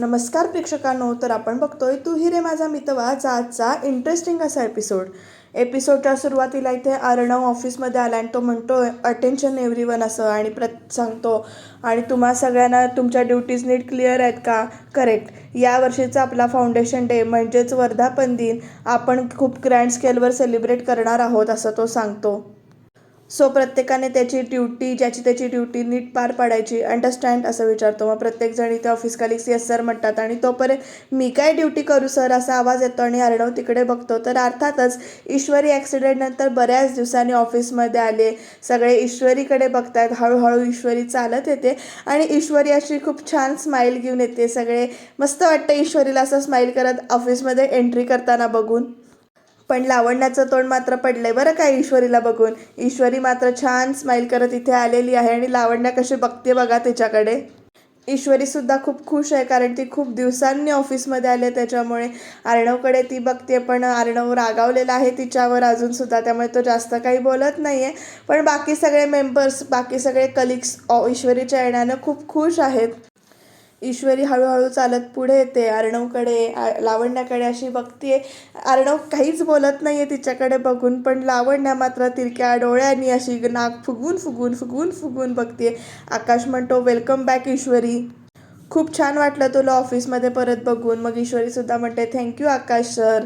नमस्कार प्रेक्षकांनो तर आपण बघतोय तू ही रे माझा मितवाचा आजचा इंटरेस्टिंग असा एपिसोड एपिसोडच्या सुरुवातीला इथे अर्णव ऑफिसमध्ये आला आणि तो म्हणतो अटेन्शन एव्हरी वन असं आणि प्रत सांगतो आणि तुम्हा सगळ्यांना तुमच्या ड्युटीज नीट क्लिअर आहेत का? करेक्ट या वर्षीचा आपला फाउंडेशन डे म्हणजेच वर्धापन दिन आपण खूप ग्रँड स्केलवर सेलिब्रेट करणार आहोत असं तो सांगतो. सो प्रत्येकाने त्याची ड्युटी ज्याची त्याची ड्युटी नीट पार पाडायची अंडरस्टँड असं विचारतो. मग प्रत्येकजण इथे ऑफिस कलिक्स येस सर म्हणतात. आणि तोपर्यंत मी काय ड्युटी करू सर असा आवाज येतो आणि अर्णव तिकडे बघतो. तर अर्थातच ईश्वरी ॲक्सिडेंटनंतर बऱ्याच दिवसांनी ऑफिसमध्ये आले. सगळे ईश्वरीकडे बघतात. हळूहळू ईश्वरी चालत येते आणि ईश्वरी अशी खूप छान स्माईल घेऊन येते. सगळे मस्त वाटतं ईश्वरीला असं स्माईल करत ऑफिसमध्ये एंट्री करताना बघून. पण लावण्याचं तोंड मात्र पडलंय. बरं काय ईश्वरीला बघून? ईश्वरी मात्र छान स्माईल करत इथे आलेली आहे आणि लावण्या कशी बघते बघा तिच्याकडे. ईश्वरी सुद्धा खूप खुश आहे कारण ती खूप दिवसांनी ऑफिसमध्ये आले त्याच्यामुळे. अर्णवकडे ती बघते पण अर्णव रागावलेला आहे तिच्यावर अजून सुद्धा. त्यामुळे तो जास्त काही बोलत नाही आहे पण बाकी सगळे मेंबर्स बाकी सगळे कलिग्स ईश्वरीच्या येण्यानं खूप खुश आहेत. ईश्वरी हळूहळू चालत पुढे येते. अर्णवकडे लावण्याकडे अशी बघतीये अर्णव काहीच बोलत नाहीये तिच्याकडे बघून पण लावण्या मात्र तिरक्या डोळ्यांनी अशी नाक फुगवून फुगून फुगून फुगून बघतीये. आकाश म्हणतो वेलकम बॅक ईश्वरी. खूप छान वाटलं तुला ऑफिसमध्ये परत बघून. मग ईश्वरी सुद्धा म्हणते थँक्यू आकाश सर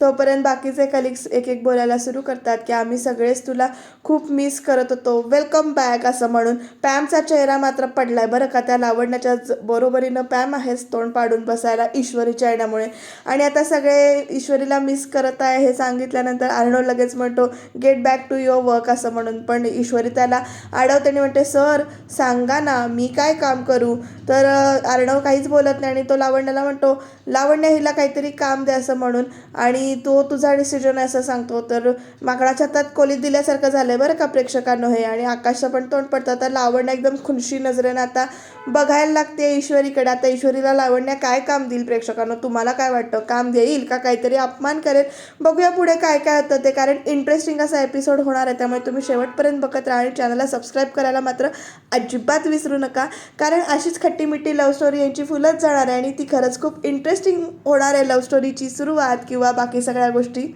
तोपर्यंत बाकीचे कलिग्स एक एक बोलायला सुरू करतात की आम्ही सगळेच तुला खूप मिस करत होतो. वेलकम बॅक असं म्हणून पॅमचा चेहरा मात्र पडलाय बरं का. त्या लावण्याच्या बरोबरीनं पॅम आहेच तोंड पाडून बसायला ईश्वरीच्या येण्यामुळे आणि आता सगळे ईश्वरीला मिस करत आहे हे सांगितल्यानंतर अर्णव लगेच म्हणतो get back to your work असं म्हणून. पण ईश्वरी त्याला अडवते आणि म्हणते सर सांगा ना मी काय काम करू? तर अर्णव काहीच बोलत नाही आणि तो लावण्याला म्हणतो लावण्य हिला काहीतरी काम द्या असं म्हणून. आणि तो तुझा डिसिजन आहे असं सांगतो. तर माकडाच्या हातात कोलीत दिल्यासारखं झालंय बरं का प्रेक्षकांनो हे. आणि आकाशचं पण तोंड पडतं. तर लावण्य एकदम खुनशी नजरेनं आता बघायला लागते ईश्वरीकडे. आता ईश्वरीला लावण्या काय काम देईल प्रेक्षकांना? तुम्हाला काय वाटतं? काम देईल का? काहीतरी अपमान करेल? बघूया पुढे काय काय होतं ते. कारण इंटरेस्टिंग असा एपिसोड होणार आहे. त्यामुळे तुम्ही शेवटपर्यंत बघत राहा आणि चॅनलला सबस्क्राईब करायला मात्र अजिबात विसरू नका. कारण अशीच खट्टीमिट्टी लव्ह स्टोरी यांची फुलत जाणार आहे आणि ती खरंच खूप इंटरेस्टिंग होणार आहे लव्ह स्टोरीची सुरुवात किंवा बाकी सगळ्या गोष्टी.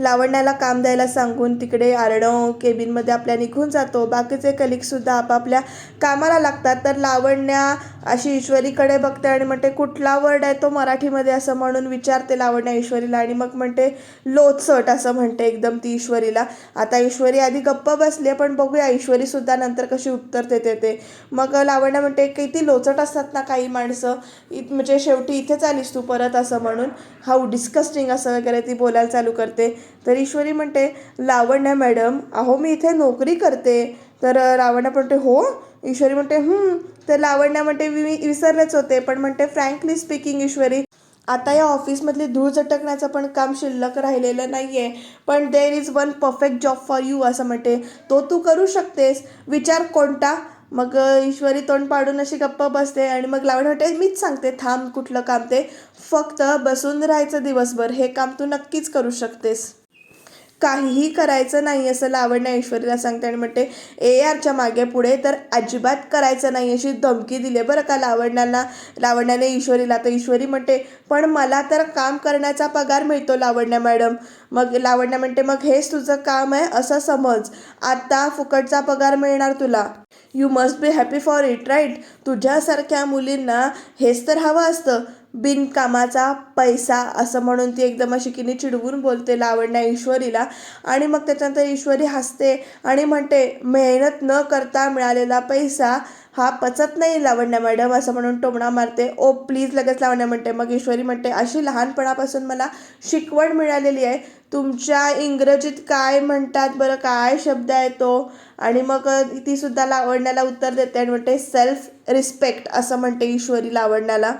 लावण्याला काम द्यायला सांगून तिकडे आरडव केबिनमध्ये आपल्या निघून जातो. बाकीचे कलिगसुद्धा आपापल्या कामाला लागतात. तर लावण्या अशी ईश्वरीकडे बघते आणि म्हणते कुठला वर्ड आहे तो मराठीमध्ये असं म्हणून विचारते लावण्या ईश्वरीला आणि मग म्हणते लोचट असं म्हणते एकदम ती ईश्वरीला. आता ईश्वरी आधी गप्प बसली आहे, पण बघूया ईश्वरीसुद्धा नंतर कशी उत्तर देते ते. मग लावण्या म्हणते किती लोचट असतात ना काही माणसं. इत म्हणजे शेवटी इथेच आलीस तू परत असं म्हणून. हाऊ डिस्कस्टिंग असं वगैरे ती बोलायला चालू करते. तर ईश्वरी म्हणते लावण्या मॅडम अहो मी इथे नोकरी करते. तर लावण्या म्हणते हो? ईश्वरी म्हणते "हं." तर लावण्या म्हणते "मी मी विसरलेच होते पण म्हणते फ्रँकली स्पीकिंग ईश्वरी आता या ऑफिसमधली धूळ झटकण्याचं पण काम शिल्लक राहिलेलं नाही आहे पण there is one perfect job for you असं म्हणते. तो तू करू शकतेस. विचार कोणता? मग ईश्वरी तोंड पाडून अशी गप्प बसते आणि मग लावण्या म्हणते मीच सांगते थांब कुठलं काम ते. फक्त बसून राहायचं दिवसभर हे काम तू नक्कीच करू शकतेस. काहीही करायचं नाही असं लावण्या ईश्वरीला सांगते आणि म्हणते ए आरच्या मागे पुढे तर अजिबात करायचं नाही अशी धमकी दिली. आहे बरं का लावण्याला लावण्याने ईश्वरीला. तर ईश्वरी म्हणते पण मला तर काम करण्याचा पगार मिळतो लावण्या मॅडम. मग लावण्या म्हणते मग हेच तुझं काम आहे? असं समज. आता फुकटचा पगार मिळणार तुला. You must be happy for it right तुझ्यासारख्या मुलींना हेच तर हवं असतं. बिनकामाचा पैसा असं म्हणून ती एकदम अशी किनी चिडवून बोलते लावण्या ईश्वरीला. आणि मग त्याच्यानंतर ईश्वरी हसते आणि म्हणते मेहनत न करता मिळालेला पैसा हा पचत नाही लावण्या मॅडम असं म्हणून टोमणा मारते. ओ प्लीज लगेच लावण्या म्हणते. मग ईश्वरी म्हणते अशी लहानपणापासून मला शिकवण मिळालेली आहे. तुमच्या इंग्रजीत काय म्हणतात बरं काय शब्द आहे तो? आणि मग ती सुद्धा लावण्याला उत्तर देते आणि म्हणते सेल्फ रिस्पेक्ट असं म्हणते ईश्वरी लावण्याला.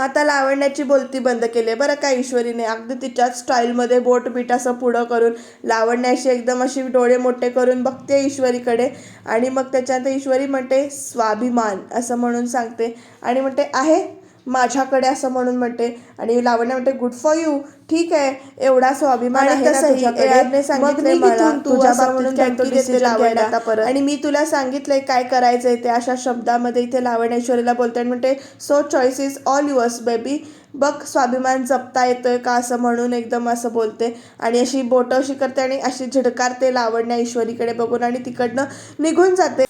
आता लावण्याची बोलती बंद केली. आहे बरं का ईश्वरीने? अगदी तिच्याच स्टाईलमध्ये बोट बीट असं पुढं करून लावण्याशी एकदम अशी डोळे मोठे करून बघते ईश्वरीकडे. आणि मग त्याच्यानंतर ईश्वरी म्हणते स्वाभिमान असं म्हणून सांगते. आणि म्हणते आहे. माझ्याकडे असं म्हणून म्हणते. आणि लावण्य म्हणते गुड फॉर यू ठीक आहे एवढा स्वाभिमान आणि मी तुला सांगितलंय काय करायचंय ते अशा शब्दामध्ये इथे लावणेश्वरीला बोलते आणि म्हणते so choice is all yours baby बघ स्वाभिमान जपता येतोय का असं म्हणून एकदम असं बोलते. आणि अशी बोटं अशी करते आणि अशी झिडकारते लावण्या ईश्वरीकडे बघून आणि तिकडनं निघून जाते.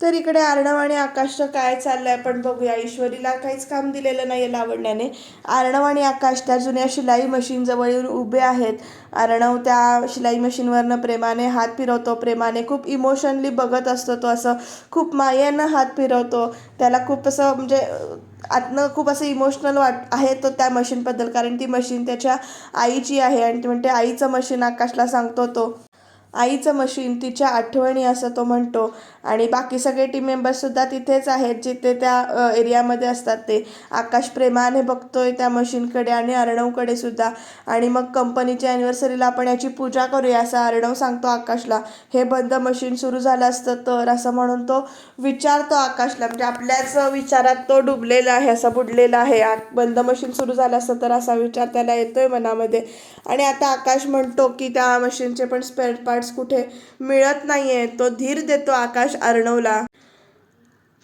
तर इकडे अर्णव आणि आकाशचं काय चाललंय आपण बघूया. ईश्वरीला काहीच काम दिलेलं नाही आहे लावण्याने. अर्णव आणि आकाश त्या जुन्या शिलाई मशीनजवळ येऊन उभे आहेत. अर्णव त्या शिलाई मशीनवरनं प्रेमाने हात फिरवतो. प्रेमाने खूप इमोशनली बघत असतो तो असं खूप मायेनं हात फिरवतो. त्याला खूप असं म्हणजे आतनं खूप असं इमोशनल वाट आहे तो त्या मशीनबद्दल कारण ती मशीन त्याच्या आईची आहे आणि ती म्हणते आईचं मशीन आकाशला सांगतो तो. आईचं मशीन तिच्या आठवणी असं तो म्हणतो. आणि बाकी सगळे टीम मेंबर्ससुद्धा तिथेच आहेत जिथे त्या एरियामध्ये असतात ते. आकाश प्रेमाने बघतोय त्या मशीनकडे आणि अर्णवकडे सुद्धा. आणि मग कंपनीच्या ॲनिव्हर्सरीला आपण याची पूजा करूया असं अर्णव सांगतो आकाशला. हे बंद मशीन सुरू झालं असतं तर असं म्हणून तो विचारतो आकाशला. म्हणजे आपल्याच विचारात तो डुबलेला आहे असा बुडलेला आहे. बंद मशीन सुरू झालं असतं तर असा विचार त्याला येतोय मनामध्ये. आणि आता आकाश म्हणतो की त्या मशीनचे पण स्पेअर कार्ड्स कुठे मिळत नाही आहे तो धीर देतो आकाश अर्णवला.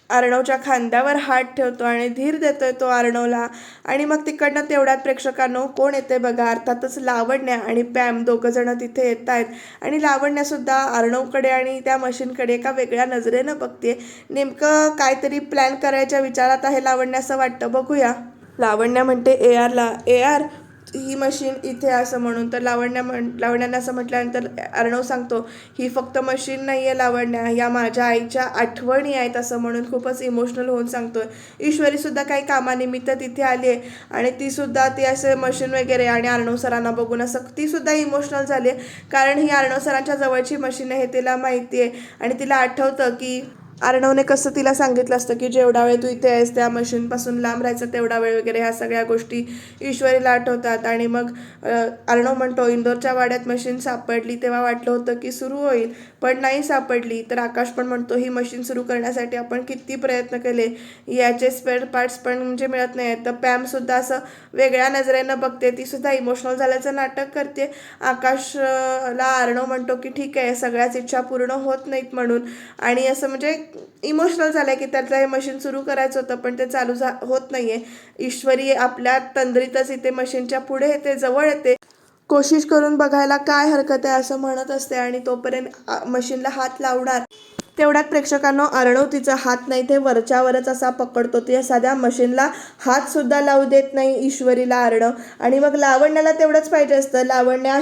अर्णवच्या खांद्यावर हात ठेवतो आणि धीर देतोय तो अर्णवला. आणि मग तिकडनं तेवढ्यात प्रेक्षकांनो कोण येते बघा? अर्थातच लावण्या आणि पॅम दोघं जण तिथे येत आहेत. आणि लावण्यासुद्धा अर्णवकडे आणि त्या मशीनकडे एका वेगळ्या नजरेनं बघते नेमकं काहीतरी प्लॅन करायच्या विचारात आहे लावण्या असं वाटतं. बघूया. लावण्या म्हणते ए आरला ए आर ही मशीन इथे असं म्हणून तर लावण्या म्हण लावण्यानं असं म्हटल्यानंतर अर्णव सांगतो ही फक्त मशीन नाही आहे लावण्या या माझ्या आईच्या आठवणी आहेत असं म्हणून खूपच इमोशनल होऊन सांगतो. ईश्वरीसुद्धा काही कामानिमित्त तिथे आली आहे आणि तीसुद्धा ती असं मशीन वगैरे आणि अर्णव सरांना बघून असं तीसुद्धा इमोशनल झाली आहे. कारण ही अर्णव सरांच्या जवळची मशीन आहे तिला माहिती आहे आणि तिला आठवतं की अर्णवने कसं तिला सांगितलं असतं की जेवढा वेळ तू इथे आहेस त्या मशीनपासून लांब राहायचं तेवढा वेळ वगैरे ह्या सगळ्या गोष्टी ईश्वरीला आठवतात. आणि मग अर्णव म्हणतो इंदोरच्या वाड्यात मशीन सापडली तेव्हा वाटलं होतं की सुरू होईल पण नाही सापडली. तर आकाश पण म्हणतो ही मशीन सुरू करण्यासाठी आपण किती प्रयत्न केले. याचे स्पेअर पार्ट्स पण म्हणजे मिळत नाही आहेत तर पॅमसुद्धा असं वेगळ्या नजरेनं बघते. तीसुद्धा इमोशनल झाल्याचं नाटक करते. आकाशला अर्णव म्हणतो की ठीक आहे सगळ्याच इच्छा पूर्ण होत नाहीत म्हणून. आणि असं म्हणजे इमोशनल झालं आहे की त्याचं हे मशीन सुरू करायचं होतं पण ते चालू झा होत नाही आहे ईश्वरी आपल्या तंद्रीतच इथे मशीनच्या पुढे येते जवळ येते. कोशिश करून बघायला काय हरकत आहे असं म्हणत असते आणि तोपर्यंत मशीनला हात लावणार. तेवढ्यात प्रेक्षकांनो अर्णव तिचा हात नाही ते वरच्यावरच असा पकडतो. ती साध्या मशीनला हात सुद्धा लावू देत नाही ईश्वरीला अर्णव. आणि मग लावण्याला तेवढंच पाहिजे असतं. लावण्या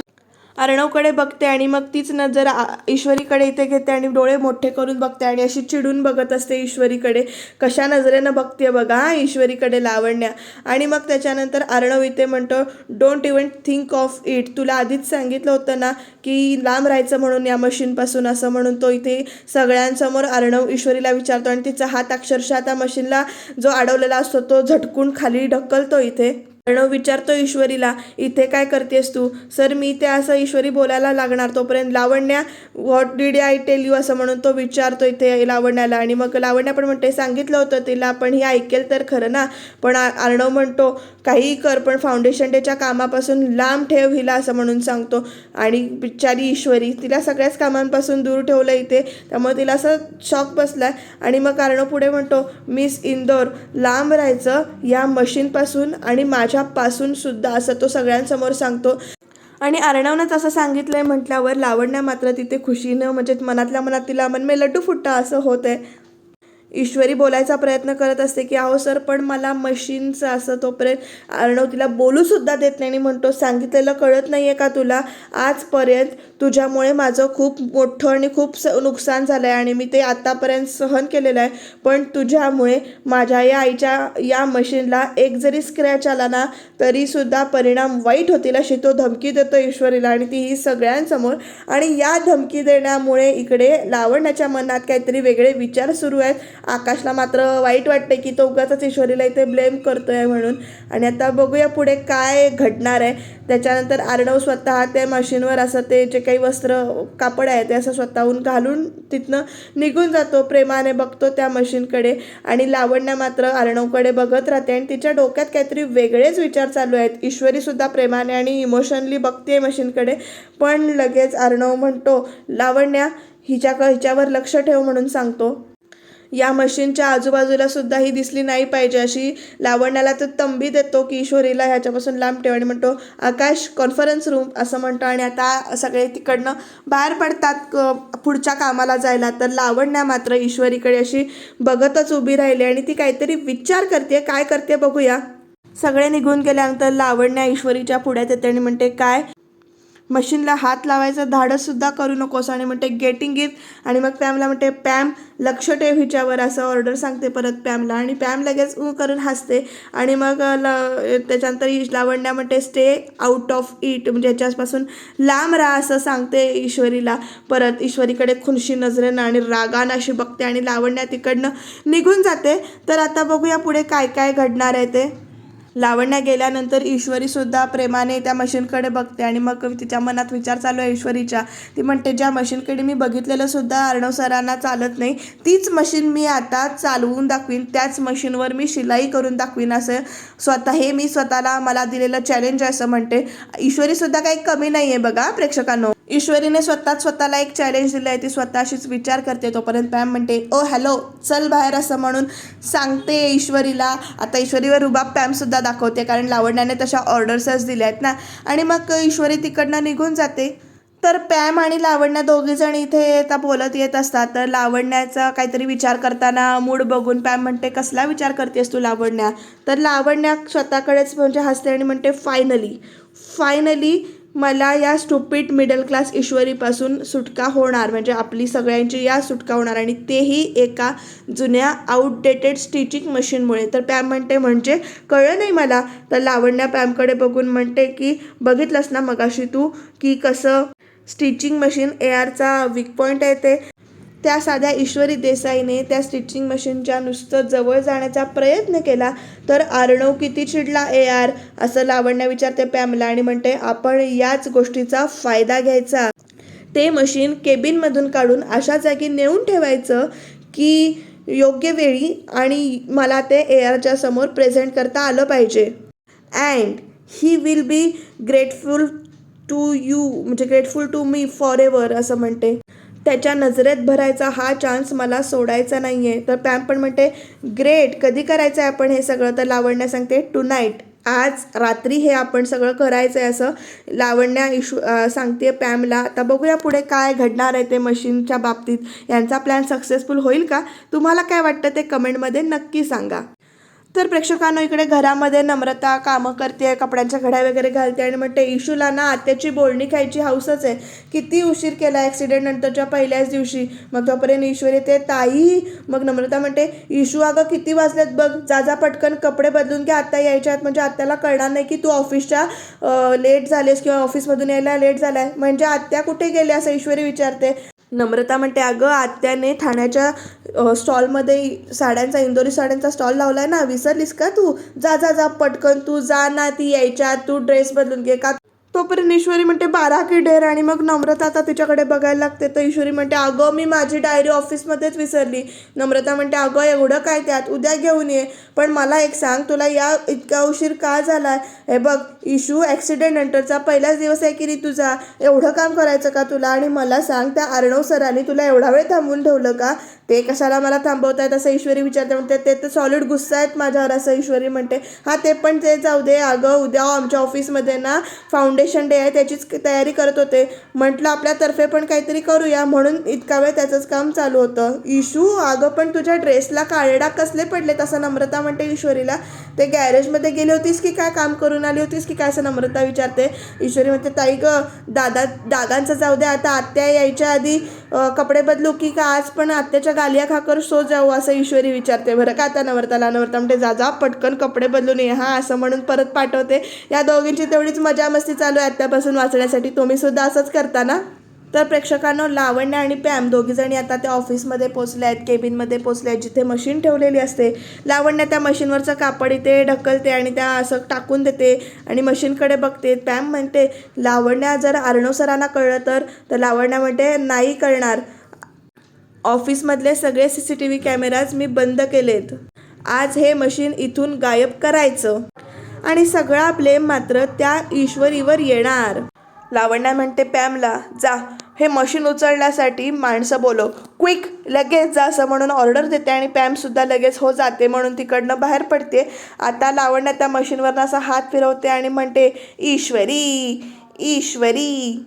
अर्णवकडे बघते आणि मग तीच नजर आ- ईश्वरीकडे इथे घेते आणि डोळे मोठे करून बघते आणि अशी चिडून बघत असते ईश्वरीकडे. कशा नजरेनं बघते बघा हां ईश्वरीकडे लावण्या. आणि मग त्याच्यानंतर अर्णव इथे म्हणतो don't even think of it तुला आधीच सांगितलं होतं ना की लांब राहायचं म्हणून या मशीनपासून असं म्हणून तो इथे सगळ्यांसमोर अर्णव ईश्वरीला विचारतो आणि तिचा हात अक्षरशः त्या मशीनला जो अडवलेला असतो तो झटकून खाली ढकलतो इथे. अर्णव विचारतो ईश्वरीला इथे काय करतेस तू? सर मी ते असं ईश्वरी बोलायला लागणार तोपर्यंत Lavanya what did I tell you असं म्हणून तो विचारतो इथे लावण्याला. आणि मग लावण्या पण म्हणते सांगितलं होतं तिला पण ही ऐकेल तर खरं ना. पण अर्णव म्हणतो काहीही कर पण फाउंडेशन डेच्या कामापासून लांब ठेव हिला असं म्हणून सांगतो. आणि बिचारी ईश्वरी तिला सगळ्याच कामांपासून दूर ठेवलं इथे. त्यामुळे तिला असं शॉक बसलाय. आणि मग अर्णव पुढे म्हणतो मिस इंदोर लांब राहायचं या मशीनपासून आणि माझ्या सुद्धा असं तो सगळ्यांसमोर सांगतो. आणि अर्णवनंच असं सांगितलंय म्हटल्यावर लावण्या मात्र तिथे खुशीनं म्हणजे मनातल्या मनात तिला मन मे लड्डू फुट्टा असं होत आहे ईश्वरी बोलायचा प्रयत्न करत असते की अहो सर पण मला मशीनचं असं तोपर्यंत अर्णव तिला बोलूसुद्धा देत नाही. आणि म्हणतो सांगितलेलं कळत नाही आहे का तुला? आजपर्यंत तुझ्यामुळे माझं खूप मोठं आणि खूप स नुकसान झालं आहे आणि मी ते आत्तापर्यंत सहन केलेलं आहे. पण तुझ्यामुळे माझ्या या आईच्या या मशीनला एक जरी स्क्रॅच आला ना तरीसुद्धा परिणाम वाईट होतील अशी तो धमकी देतो ईश्वरीला आणि ती ही सगळ्यांसमोर. आणि या धमकी देण्यामुळे इकडे लावण्याच्या मनात काहीतरी वेगळे विचार सुरू आहेत. आकाशला मात्र वाईट वाटते की तो उगाच ईश्वरीला इथे ब्लेम करतोय म्हणून. आणि आता बघूया पुढे काय घडणार आहे. त्याच्यानंतर आर्णव स्वतः त्या मशीनवर असं ते जे काही वस्त्र कापड आहे ते असं स्वतःहून घालून तिथनं निघून जातो. प्रेमाने बघतो त्या मशीनकडे आणि लावण्या मात्र आर्णवकडे बघत राहते. आणि तिच्या डोक्यात काहीतरी वेगळेच विचार चालू आहेत. ईश्वरीसुद्धा प्रेमाने आणि इमोशनली बघते मशीनकडे पण लगेच अर्णव म्हणतो लावण्या हिच्या हिच्यावर लक्ष ठेव म्हणून सांगतो. या मशीनच्या आजूबाजूला सुद्धा ही दिसली नाही पाहिजे अशी लावण्याला तो तंबी देतो की ईश्वरीला ह्याच्यापासून लांब ठेव आणि म्हणतो आकाश कॉन्फरन्स रूम असं म्हणतो. आणि आता सगळे तिकडनं बाहेर पडतात पुढच्या कामाला जायला. तर लावण्या मात्र ईश्वरीकडे अशी बघतच उभी राहिली आणि ती काहीतरी विचार करते काय करते बघूया. सगळे निघून गेल्यानंतर लावण्या ईश्वरीच्या पुढ्यात येते आणि म्हणते काय? मशीनला हात लावायचं धाडससुद्धा करू नकोस. आणि म्हणते गेटिंग इट आणि मग पॅमला म्हणते पॅम लक्ष ठेव हिच्यावर असं ऑर्डर सांगते परत पॅमला आणि पॅम लगेच करून हसते. आणि मग ल त्याच्यानंतर ईश- लावण्या म्हणते स्टे आउट ऑफ इट म्हणजे ह्याच्यापासून लांब राहा असं सांगते ईश्वरीला. परत ईश्वरीकडे खुनशी नजरेनं आणि रागानं अशी बघते आणि लावण्या तिकडनं निघून जाते. तर आता बघूया पुढे काय काय घडणार आहे ते. लावण्या गेल्यानंतर ईश्वरीसुद्धा प्रेमाने त्या मशीनकडे बघते आणि मग तिच्या मनात विचार चालू आहे ईश्वरीच्या. ती म्हणते ज्या मशीनकडे मी बघितलेलं सुद्धा अर्णव सरांना चालत नाही तीच मशीन मी आता चालवून दाखवीन त्याच मशीनवर मी शिलाई करून दाखवीन असं स्वतः हे मी स्वतःला मला दिलेलं चॅलेंज आहे असं म्हणते. ईश्वरीसुद्धा काही कमी नाही आहे बघा प्रेक्षकांनो. ईश्वरीने स्वतःच स्वतःला एक चॅलेंज दिलं आहे. ती स्वतःशीच विचार करते. तोपर्यंत पॅम म्हणते ओ हॅलो चल बाहेर असं म्हणून सांगते ईश्वरीला. आता ईश्वरीवर रुबाब पॅमसुद्धा दाखवते कारण लावण्याने तशा ऑर्डर्सच दिल्या आहेत ना. आणि मग ईश्वरी तिकडनं निघून जाते. तर पॅम आणि लावण्या दोघी जण इथे आता बोलत येत असतात. तर लावण्याचा काहीतरी विचार करताना मूड बघून पॅम म्हणते कसला विचार करतेस तू लावण्या? तर लावण्या स्वतःकडेच म्हणजे हसते आणि म्हणते फायनली फायनली मला या स्टुपिट मिडल क्लास ईश्वरीपासून सुटका होणार म्हणजे आपली सगळ्यांची या सुटका होणार आणि तेही एका जुन्या आउटडेटेड स्टिचिंग मशीनमुळे तर पॅम म्हणते म्हणजे कळलं नाही मला? तर लावण्या पॅमकडे बघून म्हणते की बघितलंस ना मगाशी तू की कसं स्टिचिंग मशीन ए आरचा वीक पॉईंट आहे ते त्या साध्या ईश्वरी देसाईने त्या स्टिचिंग मशीनच्या नुसतं जवळ जाण्याचा प्रयत्न केला तर आर्णव किती चिडला ए आर असं लावण्या विचारते पॅमला आणि म्हणते आपण याच गोष्टीचा फायदा घ्यायचा. ते मशीन केबिनमधून काढून अशा जागी नेऊन ठेवायचं की योग्य वेळी आणि मला ते ए आरच्या समोर प्रेझेंट करता आलं पाहिजे. And he will be grateful to you म्हणजे grateful to me forever असं म्हणते. त्याच्या नजरेत भरायचा हा चान्स मला सोडायचा नाही आहे तर पॅम पण म्हणते ग्रेट कधी करायचं आहे आपण हे सगळं? तर लावण्या सांगते टू नाईट आज रात्री हे आपण सगळं करायचं आहे असं लावण्या इशू सांगते पॅमला आता बघूया पुढे काय घडणार आहे ते मशीनच्या बाबतीत. यांचा प्लॅन सक्सेसफुल होईल का? तुम्हाला काय वाटतं ते कमेंटमध्ये नक्की सांगा. तर प्रेक्षकांनो इकडे घरामध्ये नम्रता कामं करते कपड्यांच्या घड्या वगैरे घालते आणि म्हणते इशूला ना आत्याची बोलणी खायची हौसच आहे. किती उशीर केला ॲक्सिडेंट नंतरच्या पहिल्याच दिवशी. मग तोपर्यंत ईश्वरी ते ताई. मग नम्रता म्हणते इशू अगं किती वाजलेत बघ. जा जा पटकन कपडे बदलून घ्या आत्ता यायच्या आहेत म्हणजे आत्याला कळणार नाही की तू ऑफिसच्या लेट झालेस किंवा ऑफिसमधून यायला लेट झाला आहे म्हणजे आत्या कुठे गेले असं ईश्वरी विचारते. नम्रता म्हणते अगं आत्याने ठाण्याच्या स्टॉलमध्ये साड्यांचा इंदोरी साड्यांचा स्टॉल लावला आहे ना विसरलीस का तू? जा जा जा पटकन तू जा ना ती यायच्या आत, तू ड्रेस बदलून घे का तोपर्यंत ईश्वरी म्हणते बारा की ढेर आणि मग नम्रता आता तिच्याकडे बघायला लागते. तर ईश्वरी म्हणते अगं मी माझी डायरी ऑफिसमध्येच विसरली. नम्रता म्हणते अगं एवढं काय त्यात? उद्या घेऊन ये. पण मला एक सांग तुला या इतका उशीर का झाला हे बघ इशू ॲक्सिडेंट नंतरचा पहिलाच दिवस आहे की नाही तुझा? एवढं काम करायचं का तुला? आणि मला सांग त्या अर्णव सरांनी तुला एवढा वेळ थांबवून ठेवलं का? ते कशाला मला थांबवतायत असं ईश्वरी विचारते. म्हणते ते तर सॉलिड गुस्सा आहेत माझ्यावर असं ईश्वरी म्हणते. हा ते पण ते जाऊ दे. अगं उद्या आमच्या ऑफिसमध्ये ना फाउंडेशन डे आहे त्याचीच तयारी करत होते. म्हटलं आपल्यातर्फे पण काहीतरी करूया. म्हणून इतका वेळ त्याचंच काम चालू होतं. इशू अगं पण तुझ्या ड्रेसला काळे कसले पडलेत? असं नम्रता म्हणते ईश्वरीला. ते गॅरेजमध्ये गेली होतीस की काय? काम करून आली होतीस की काय? असं नम्रता विचारते. ईश्वरी म्हणते ताई ग दादा दादांचं जाऊ दे. आता आत्या यायच्या आधी कपडे बदलू की का आज पण आत्याच्या गालिया खाकर सो जाऊ असं ईश्वरी विचारते. बरं का आता नवरताला? नवरता म्हणते जा जा पटकन कपडे बदलून ये हा असं म्हणून परत पाठवते. या दोघींची तेवढीच मजा मस्ती चालू आहे आत्यापासून वाचण्यासाठी. तुम्ही सुद्धा असंच करता ना? तर प्रेक्षकांनो लावण्य आणि पॅम दोघीजणी आता त्या ऑफिसमध्ये पोचल्या आहेत केबिनमध्ये पोचल्या आहेत जिथे मशीन ठेवलेली असते. लावण्य त्या मशीनवरचं कापड इथे ढकलते आणि त्या असं टाकून देते आणि मशीनकडे बघते. पॅम म्हणते लावण्या जर अर्णव सरांना कळलं तर तर लावण्या म्हणते नाही कळणार. ऑफिसमधले सगळे C C T V cameras मी बंद केलेत. आज हे मशीन इथून गायब करायचं. आणि सगळा ब्लेम मात्र त्या ईश्वरीवर येणार. लावण्या म्हणते पॅमला जा. हे मशीन उचलण्यासाठी माणसं बोलव. क्विक लगेच जा असं म्हणून ऑर्डर देते आणि पॅमसुद्धा लगेच हो जाते म्हणून तिकडनं बाहेर पडते. आता लावण्या त्या मशीनवरनं असा हात फिरवते आणि म्हणते ईश्वरी ईश्वरी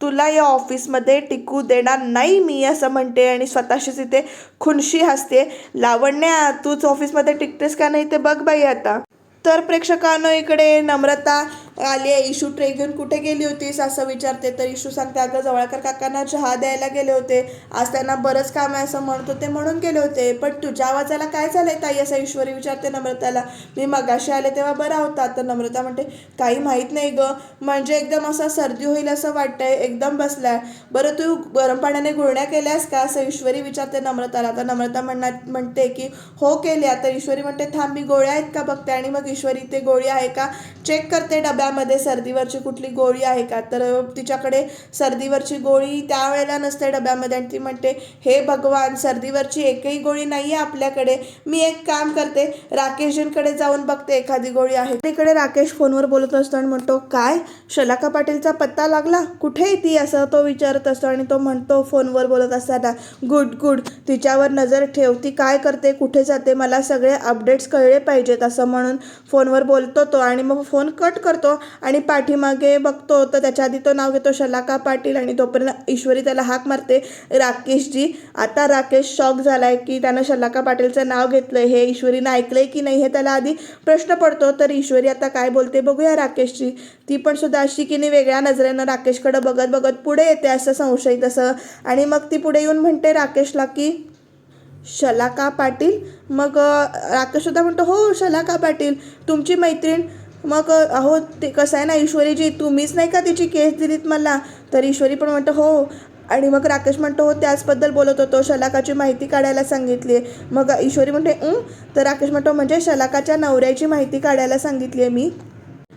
तुला या ऑफिसमध्ये टिकू देणार नाही मी असं म्हणते आणि स्वतःशीच इथे खुनशी हसते. लावण्या तूच ऑफिसमध्ये टिकतेस का नाही ते बघ बाई आता. तर प्रेक्षकांनो इकडे नम्रता आली आहे. इशू ट्रे घेऊन कुठे गेली होतीस? असं विचारते. तर इशू सांगते अगं जवळकर काकांना चहा द्यायला गेले होते. आज त्यांना बरंच काम आहे असं म्हणत होते म्हणून गेले होते. पण तुझ्या आवाजाला काय झालंय ताई? असं ईश्वरी विचारते नम्रताला. मी मगाशी आले तेव्हा बरा होता. तर नम्रता म्हणते काही माहीत नाही गं. म्हणजे एकदम असं सर्दी होईल असं वाटतंय. एकदम बसलाय. बरं तू गरम पाण्याने गुळण्या केल्यास का? असं ईश्वरी विचारते नम्रताला. तर नम्रता म्हणणार म्हणते की हो केल्या. तर ईश्वरी म्हणते थांब मी गोळ्या आहेत का बघते? आणि मग ईश्वरी ते गोळी आहे का? चेक करते डब्या डब्यामध्ये सर्दीवरची कुठली गोळी आहे का? तर तिच्याकडे सर्दीवरची गोळी त्यावेळेला नसते डब्यामध्ये आणि ती म्हणते हे भगवान सर्दीवरची एकही गोळी नाही आहे आपल्याकडे. मी एक काम करते राकेशजींकडे जाऊन बघते एखादी गोळी आहे. तिकडे राकेश फोनवर बोलत असतो आणि म्हणतो काय? शलाका पाटीलचा पत्ता लागला? कुठे आहे ती असं तो विचारत असतो आणि तो म्हणतो फोनवर बोलत असताना गुड गुड. तिच्यावर नजर ठेव ती काय करते? कुठे जाते? मला सगळे अपडेट्स कळले पाहिजेत. असं म्हणून फोनवर बोलतो तो आणि मग फोन कट करतो. आणि पाठीमागे बघतो तर त्याच्या आधी तो नाव घेतो शलाका पाटील आणि तोपर्यंत ईश्वरी त्याला हाक मारते राकेशजी. आता राकेश शॉक झालाय की त्यानं शलाका पाटीलचं नाव घेतलं हे ईश्वरीनं ऐकलंय की नाही हे त्याला आधी प्रश्न पडतो. तर ईश्वरी आता काय बोलते बघूया राकेशची ती पण सुद्धा अशी की नाही वेगळ्या नजरेनं राकेशकडं बघत बघत पुढे येते असं संशयित असं. आणि मग ती पुढे येऊन म्हणते राकेशला की शलाका पाटील? मग अ, राकेश सुद्धा म्हणतो हो शलाका पाटील. तुमची मैत्रीण मग अहो ते कसं आहे ना ईश्वरीजी तुम्हीच नाही का तिची केस दिलीत मला? तर ईश्वरी पण म्हणतो हो. आणि मग राकेश म्हणतो हो त्याचबद्दल बोलत होतो शलाकाची माहिती काढायला सांगितली आहे मग ईश्वरी म्हणते तर राकेश म्हणतो म्हणजे शलाकाच्या नवऱ्याची माहिती काढायला सांगितली आहे मी.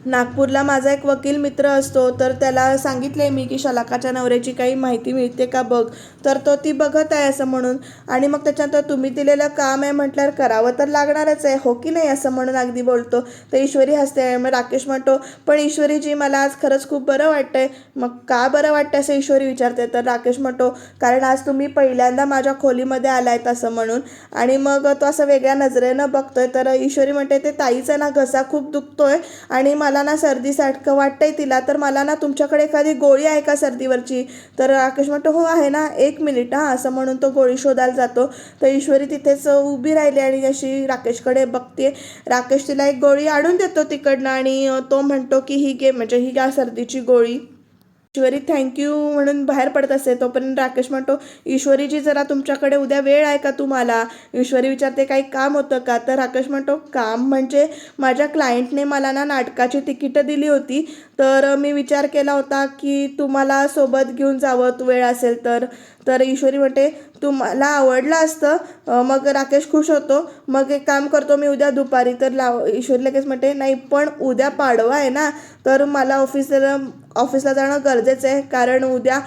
नागपूरला माझा एक वकील मित्र असतो तर त्याला सांगितले मी की शलाकाच्या नवऱ्याची काही माहिती मिळते का बघ तर तो ती बघत आहे असं म्हणून. आणि मग त्याच्यानंतर तुम्ही दिलेलं काम आहे म्हटल्यावर करावं तर लागणारच आहे हो की नाही असं म्हणून अगदी बोलतो. तर ईश्वरी हसते मग राकेश म्हणतो पण ईश्वरीजी मला आज खरंच खूप बरं वाटतंय. मग का बरं वाटतं असं ईश्वरी विचारते तर राकेश म्हणतो कारण आज तुम्ही पहिल्यांदा माझ्या खोलीमध्ये आलायत असं म्हणून. आणि मग तो असं वेगळ्या नजरेनं बघतोय तर ईश्वरी म्हणते ते ताईचा ना घसा खूप दुखतोय आणि मला मला ना सर्दीसारखं वाटतंय तिला तर मला ना तुमच्याकडे एखादी गोळी आहे का सर्दीवरची? तर राकेश म्हणतो हो आहे ना एक मिनिट हां असं म्हणून तो गोळी शोधायला जातो. तर ईश्वरी तिथेच उभी राहिली आणि अशी राकेशकडे बघते. राकेश तिला एक गोळी आणून देतो तिकडनं आणि तो म्हणतो की ही घे म्हणजे ही घ्या सर्दीची गोळी. ईश्वरी थँक्यू म्हणून बाहेर पडत असते तोपर्यंत राकेश म्हणतो ईश्वरीजी जरा तुमच्याकडे उद्या वेळ आहे का तुम्हाला? ईश्वरी विचारते काही काम होतं का? तर राकेश म्हणतो काम म्हणजे माझ्या क्लायंटने मला ना नाटकाची तिकीटं दिली होती. तर मी विचार केला होता की तुम्हाला सोबत घेऊन जावं तू वेळ असेल तर. तर ईश्वरी म्हणते तुम्हाला आवडलं असतं. मग राकेश खुश होतो. मग एक काम करतो मी उद्या दुपारी तर लाव ईश्वरी लगेच म्हणते नाही पण उद्या पाडवा आहे ना. तर मला ऑफिसला ऑफिसला जाणं गरजेचं आहे. कारण उद्या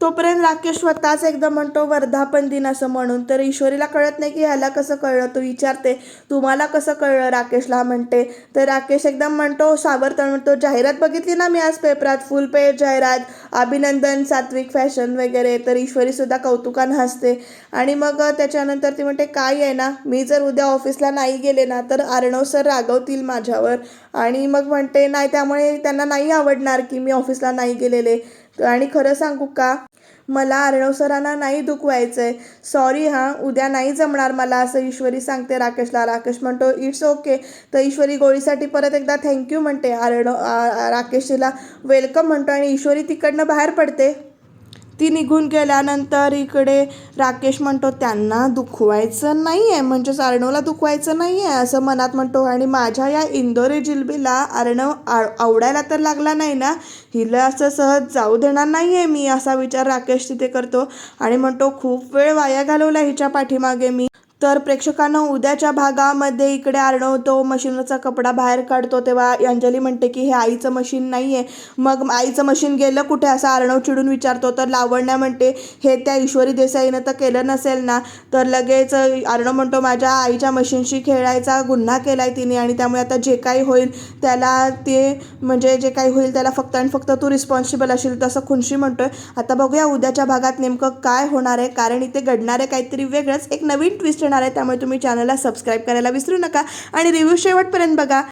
तोपर्यंत राकेश स्वतःच एकदम म्हणतो वर्धापन दिन असं म्हणून. तर ईश्वरीला कळत नाही की ह्याला कसं कळलं. तो विचारते तुम्हाला कसं कळलं? राकेशला म्हणते. तर राकेश एकदम म्हणतो सावरतण म्हणतो जाहिरात बघितली ना मी आज पेपरात? फुल पेज जाहिरात अभिनंदन सात्विक फॅशन वगैरे. तर ईश्वरीसुद्धा कौतुकानं हसते. आणि मग त्याच्यानंतर ती म्हणते काय आहे ना मी जर उद्या ऑफिसला नाही गेले ना तर अर्णव सर रागवतील माझ्यावर. आणि मग म्हणते नाही त्यामुळे त्यांना नाही आवडणार की मी ऑफिसला नाही गेलेले. आणि खरं सांगू का? मला अर्णव सरांना नाही दुखवायचं आहे सॉरी हां उद्या नाही जमणार मला असं ईश्वरी सांगते राकेशला. राकेश म्हणतो इट्स ओके तर ईश्वरी गोळीसाठी परत एकदा थँक्यू म्हणते. अर्णव राकेशला वेलकम म्हणतो आणि ईश्वरी तिकडनं बाहेर पडते. ती निघून गेल्यानंतर इकडे राकेश म्हणतो त्यांना दुखवायचं नाही आहे म्हणजेच अर्णवला दुखवायचं नाही आहे असं मनात म्हणतो. आणि माझ्या या इंदोरी जिलबीला अर्णव आवडायला तर लागला नाही ना? हिला असं सहज जाऊ देणार नाही आहे मी असा विचार राकेश तिथे करतो. आणि म्हणतो खूप वेळ वाया घालवला हिच्या पाठीमागे मी. तर प्रेक्षकांना उद्याच्या भागामध्ये इकडे अर्णव तो मशीनचा कपडा बाहेर काढतो तेव्हा अंजली म्हणते की हे आईचं मशीन नाही आहे मग आईचं मशीन गेलं कुठे? असं अर्णव चिडून विचारतो. तर लावण्या म्हणते हे त्या ईश्वरी देसाईनं तर केलं नसेल ना? तर लगेच अर्णव म्हणतो माझ्या आईच्या मशीनशी खेळायचा गुन्हा केला आहे तिने आणि त्यामुळे आता जे काही होईल त्याला ते म्हणजे जे काही होईल त्याला फक्त आणि फक्त तू रिस्पॉन्सिबल असेल तसं खुनशी म्हणतोय. आता बघूया उद्याच्या भागात नेमकं काय होणार आहे. कारण इथे घडणार आहे काहीतरी वेगळंच एक नवीन ट्विस्ट येणार आहे त्यामुळे तुम्ही चॅनलला सबस्क्राईब करायला विसरू नका. आणि रिव्ह्यू शेवटपर्यंत बघा